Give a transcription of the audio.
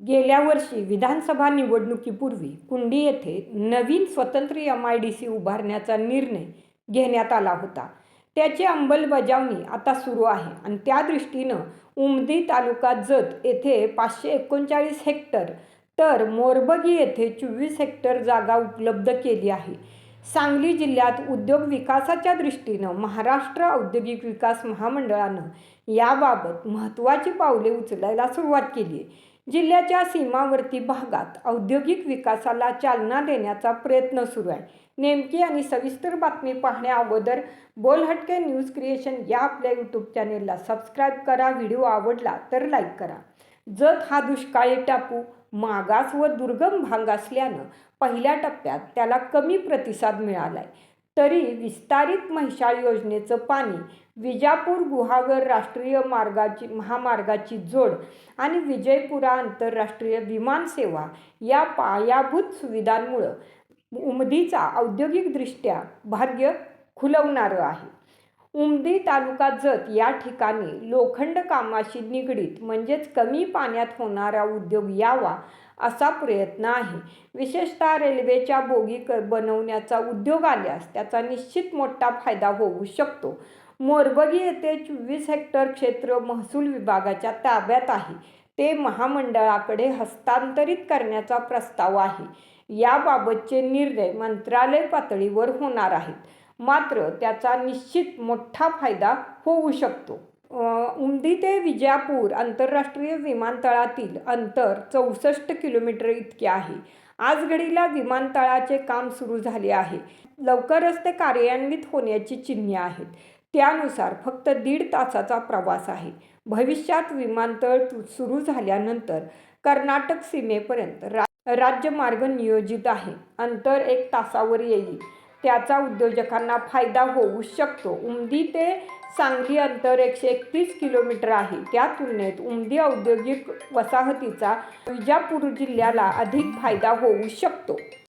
गेल्या वर्षी विधानसभा निवडणुकीपूर्वी कुंडी येथे नवीन स्वतंत्र एम आय डी सी उभारण्याचा निर्णय घेण्यात आला होता. त्याची अंमलबजावणी आता सुरू आहे आणि त्या दृष्टीनं उमदी तालुका जत येथे पाचशे एकोणचाळीस हेक्टर तर मोरबगी येथे चोवीस हेक्टर जागा उपलब्ध केली आहे. सांगली जिल्ह्यात उद्योग विकासाच्या दृष्टीनं महाराष्ट्र औद्योगिक विकास महामंडळानं याबाबत महत्त्वाची पावले उचलायला सुरुवात केली आहे. जिल्ह्याच्या सीमावर्ती भागात औद्योगिक विकासाला चालना देण्याचा प्रयत्न सुरू आहे. नेमकी आणि सविस्तर बातमी पाहण्या अगोदर बोलहटके न्यूज क्रिएशन या आपल्या यूट्यूब चॅनेलला सबस्क्राईब करा व्हिडिओ आवडला तर लाईक करा. जत हा दुष्काळी टापू मागास व दुर्गम भाग असल्यानं पहिल्या टप्प्यात त्याला कमी प्रतिसाद मिळाला आहे तरी विस्तारित म्हैशाळ योजनेचं पाणी विजापूर गुहागर राष्ट्रीय मार्गाची महामार्गाची जोड आणि विजयपुरा आंतरराष्ट्रीय विमानसेवा या पायाभूत सुविधांमुळं उमदीचा औद्योगिकदृष्ट्या भाग्य खुलवणारं आहे. उमदी तालुका जत या ठिकाणी लोखंड कामाशी निगडीत म्हणजेच कमी पाण्यात होणारा उद्योग यावा असा प्रयत्न आहे. विशेषतः रेल्वेच्या बोगी क बनवण्याचा उद्योग आल्यास त्याचा निश्चित मोठा फायदा होऊ शकतो. मोरबगी येथे चोवीस हेक्टर क्षेत्र महसूल विभागाच्या ताब्यात आहे. ते महामंडळाकडे हस्तांतरित करण्याचा प्रस्ताव आहे. याबाबतचे निर्णय मंत्रालय पातळीवर होणार आहेत. मात्र त्याचा निश्चित मोठा फायदा होऊ शकतो. उमदी ते विजापूर आंतरराष्ट्रीय विमानतळातील अंतर चौसष्ट किलोमीटर इतके आहे. आज घडीला विमानतळाचे काम सुरू झाले आहे. लवकरच ते कार्यान्वित होण्याची चिन्हे आहेत. त्यानुसार फक्त दीड तासाचा प्रवास आहे. भविष्यात विमानतळ सुरू झाल्यानंतर कर्नाटक सीमेपर्यंत रा राज्यमार्ग नियोजित आहे. अंतर एक तासावर येईल. त्याचा उद्योजकांना फायदा होऊ शकतो. उमदी ते सांगली अंतर एकशे एकतीस किलोमीटर आहे. त्या तुलनेत उमदी औद्योगिक वसाहतीचा विजापूर जिल्ह्याला अधिक फायदा होऊ शकतो.